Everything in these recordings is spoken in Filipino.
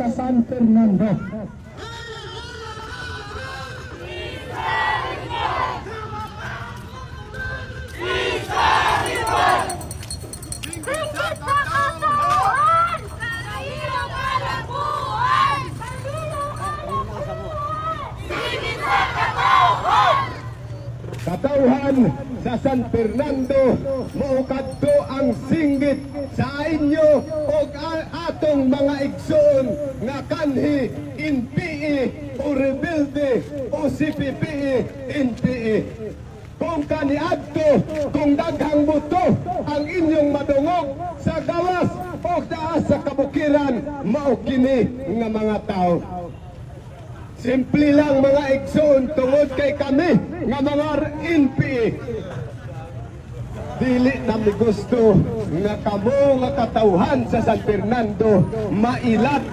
sa San Fernando. Katauhan sa San Fernando maukadto ang singgit sa inyo o atong mga igsoon nga kanhi NPE o rebelde o CPPE NPE. Kung kaniadto, kung daghang buto ang inyong madungog sa gawas o taas sa kabukiran, mao kini nga mga tao. Simple lang mga igsoon tungod kay kami nga mga NPA. Dili nami gusto nga kamo nga katauhan sa San Fernando mailat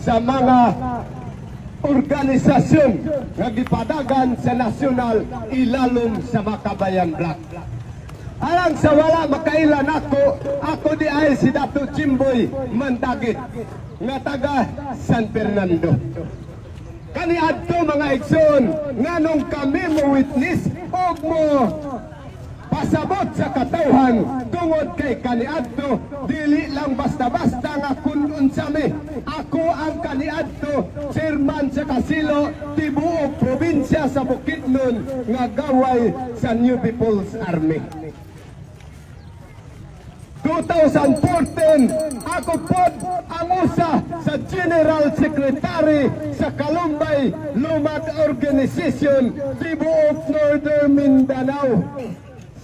sa mga organisasyon nga gipadagan sa nasyonal ilalom sa Makabayan Black. Alang sa wala makailan ako, ako di ay si Dato Jimboy Mandagit nga taga San Fernando. Kani adto mga igsoon nganong kami mo witness og mo pasabot sa katawhan tungod kay kaniadto dili lang basta-basta nga kun unsami ako ang kaniadto chairman sa Kasilo tibuok probinsya sa Bukidnon nga gaway sa New People's Army 2014, ako pod ang usa sa General Secretary sa Kalumbay Lumad Organization, Tibuok Northern Mindanao.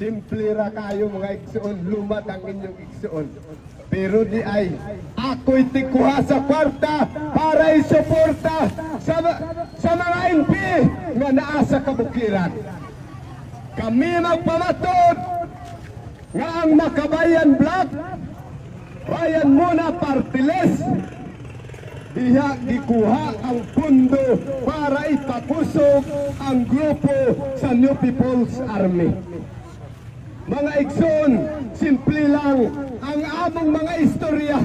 Simple ra kayo mga igsoon, lumad ang inyong igsoon. Pero di ay, ako'y tikuha sa kwarta para isuporta sa, sa mga NP nga naa kabukiran. Kami magpamatod nga ang Makabayan Black bayan muna partiles diha gikuha ang pundo para ipakusog ang grupo sa New People's Army. Mga igsoon, simple lang ang among mga istorya.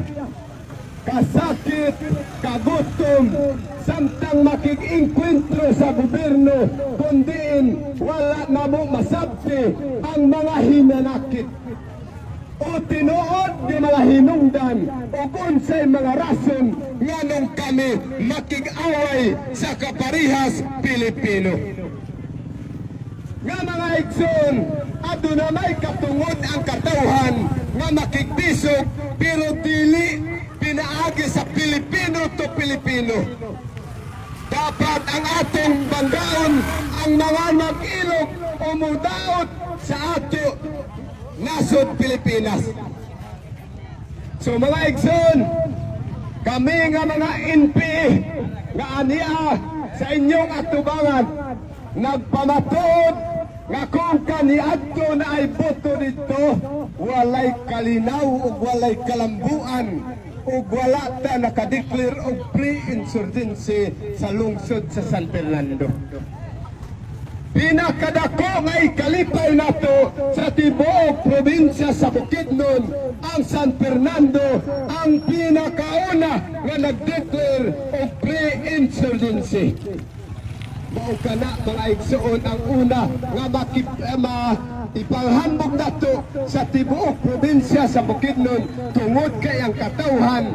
Kasakit, kagutom, samtang makikingkwentro sa gobyerno, kundiin wala na mo masabti ang mga hinanakit. O tinuod di mga hinungdan o unsay mga rason nganong kami makig-away sa kaparihas Pilipino. Nga mga igsoon, ado na may katungod ang katauhan nga makigdisog pero dili pinaagi sa Pilipino to Pilipino. Dapat ang atong banggaon ang mga mag-ilog o mudaot sa ato nasod Pilipinas. So mga igsoon, kami nga mga NP nga aniya sa inyong atubangan nagpamatod nga kung kaniadto na ay boto dito walay kalinaw ug walay kalambuan ug wala ta nakadeclare og pre-insurgency sa lungsod sa San Fernando. Pinakadako nga ikalipay nato sa tibuok probinsya sa Bukidnon ang San Fernando ang pinakauna nga nag-declare og pre-insurgency. Mao kana mga igsoon ang una nga makip eh, ma ipanghambog nato sa tibuok probinsya sa Bukidnon tungod kay ang katawhan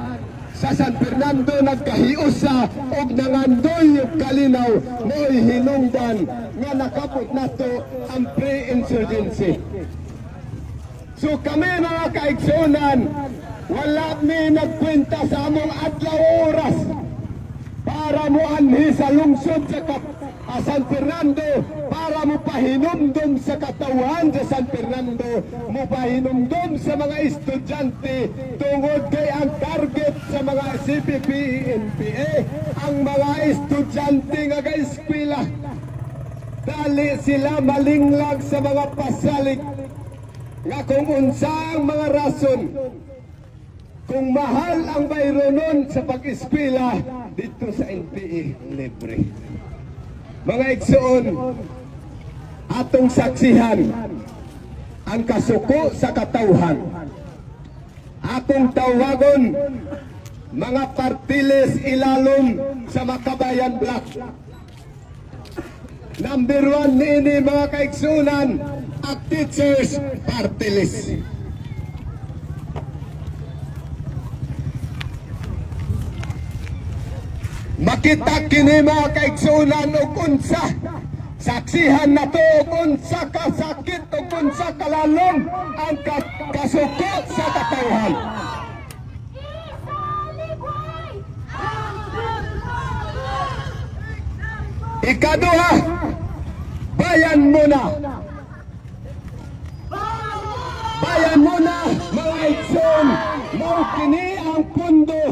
sa San Fernando nagkahiusa og nangandoy yung kalinaw mo'y hinungdan nga nakapot nato ang pre-insurgency. So kami mga kaigsunan, wala mi nagkwenta sa among adlaw oras para mo anhi sa lungsod sa Kap ah, San Fernando para mo pahinumdum sa katauhan sa San Fernando. Mo pahinumdum sa mga estudyante tungod kay ang target sa mga CPP NPA ang mga estudyante nga ga-eskwela dali sila malinglag sa mga pasalig nga kung unsa ang mga rason kung mahal ang bayronon sa pag-eskwela dito sa NPA libre. Mga igsoon, atong saksihan ang kasuko sa katauhan. Atong tawagon mga partiles ilalom sa Makabayan Black. Number one nini mga kaigsunan at teachers party Makita kini mga kaigsunan o unsa Saksihan na to ug unsa ka sakit ug unsa kalalong ang ka- kasuko sa katawhan. Ikaduha, bayan muna. Bayan muna, mga igsoon. Mao kini ang pundo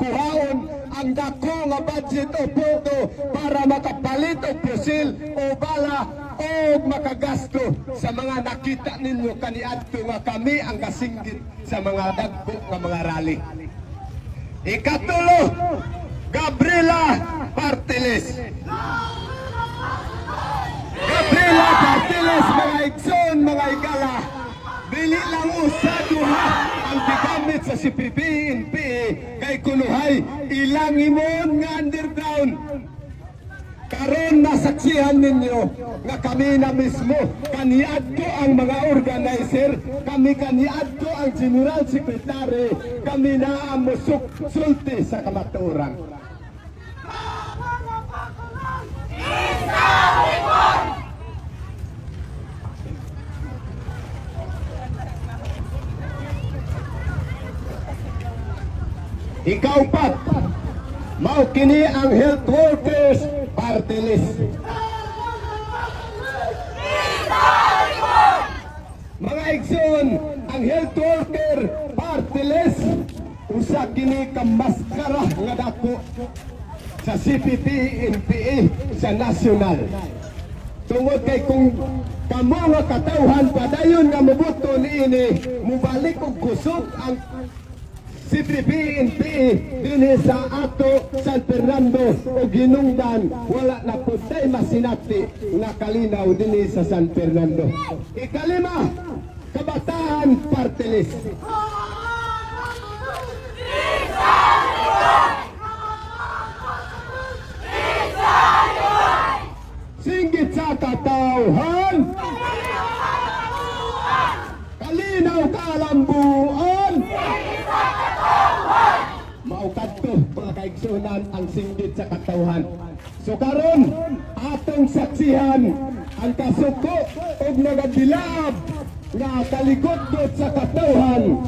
nila gakuhaon ang dako nga budget o pondo para makapalit og pusil o bala o makagasto sa mga nakita ninyo kaniadto nga kami ang kasinggit sa mga dagko nga mga rally. Ikatulo, Gabriela Partiles. Gabriela Partiles, mga igsoon, mga igala. Dili lang usa duha ang gigamit sa CPP, Kunuhay ilang imon nga underground. Karon nasaksihan ninyo nga kami na mismo kaniadto ang mga organizer, kami kaniadto ang general secretary, kami na ang musuk sulti sa kamaturan. Ikaw pat, mao kini ang health workers party list. Mga igsoon, ang health worker party list usa kini ka maskara nga dako sa CPP NPA sa nasyonal. Tungod kay kung kamo nga katawhan padayon nga moboto niini mubalik og kusog ang CPP NPA dinhi sa ato San Fernando o Ginungdan wala na putay masinati nga kalinaw dinhi sa San Fernando. Ikalima, kabataan party list. Singgit sa katawhan. Kalinaw kaigsunan ang singgit sa katawhan. So karon atong saksihan ang kasuko ug nagadilaab nga kalikot sa katawhan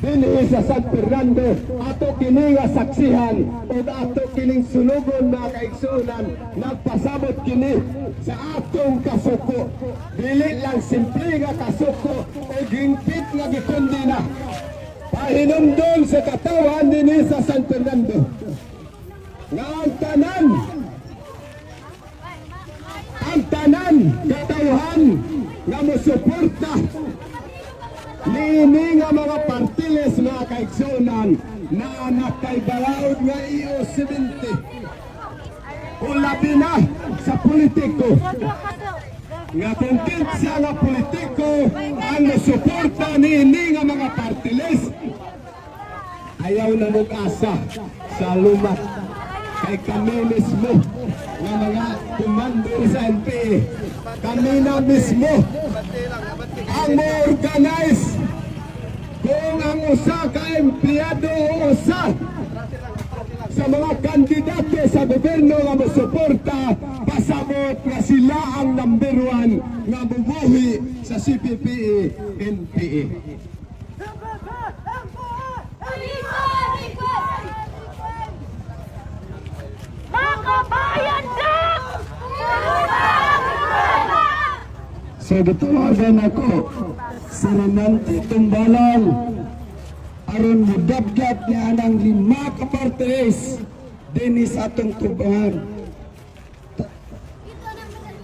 dinhi sa San Fernando ato kini saksihan ug ato kining sunugon mga kaigsunan. Nagpasabot kini sa atong kasuko. Dili lang simple nga kasuko ug hingpit nga gikondina pahinumdom sa katawan dinhi sa San Fernando nga ang tanan ang tanan katawhan nga mosuporta Niini nga mga partiles mga kaigsunan na anak kay balaod nga iyo 70. Ulabi na sa politiko. Nga kung kinsa nga politiko ang nasuporta niini nga mga partiles ayaw na mag-asa sa lumat kay kami mismo nga mga komando sa NPA kami na mismo ang mo-organize kung ang usa ka empleyado o usa sa mga kandidato sa gobyerno nga mosuporta pasabot nga sila ang number one nga bumuhi sa CPPE NPA. So gitawagan ako sa Renante Tumbalan aron mudabdab ni anang lima ka partes dinis atong tubangan.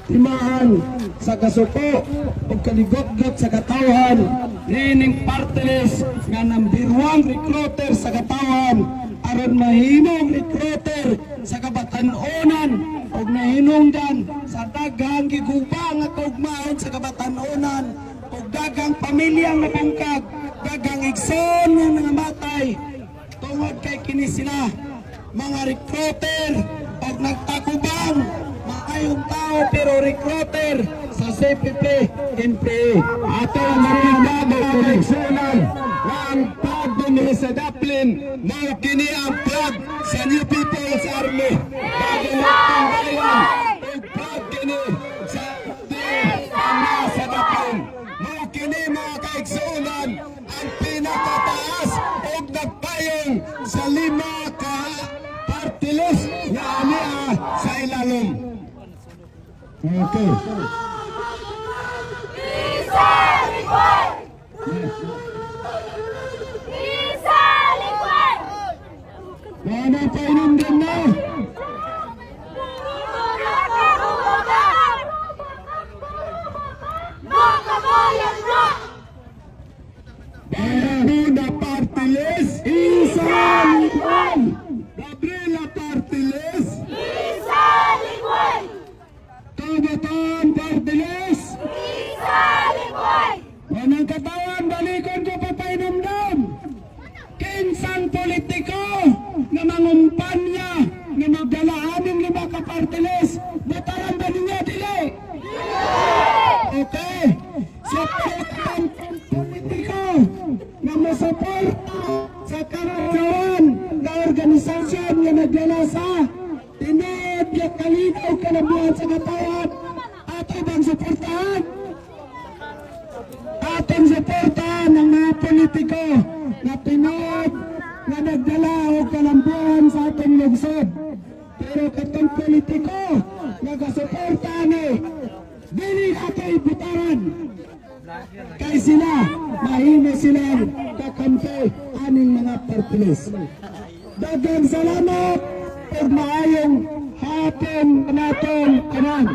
Timaan sa kasuko o kaligot-got sa katawan nining partes nga number one recruiter sa katawan aron mahimong recruiter sa kabatan-onan o ug nahinungdan sa daghang giguba nga kaugmaon sa kabatanunan ug daghang pamilya nga bungkag daghang igsoon nga nangamatay tungod kay kini sila mga recruiter ug nagtakubang maayong tao pero recruiter sa CPP NPA Ato ang marindado koneksyonan nga ang dinhi sa Daplin mao kini ang flag sa New People's Army. Bago natin bayan, ang flag kini sa Tama sa. Okay. Isa Mga painom na nagdala o kalambuhan sa atong lungsod. Pero katong politiko na kasuportahan eh, dili nato ibutaran. Kay sila, mahina silang kakampi aning mga partilis. Dagang salamat ug maayong hapon naton kanan.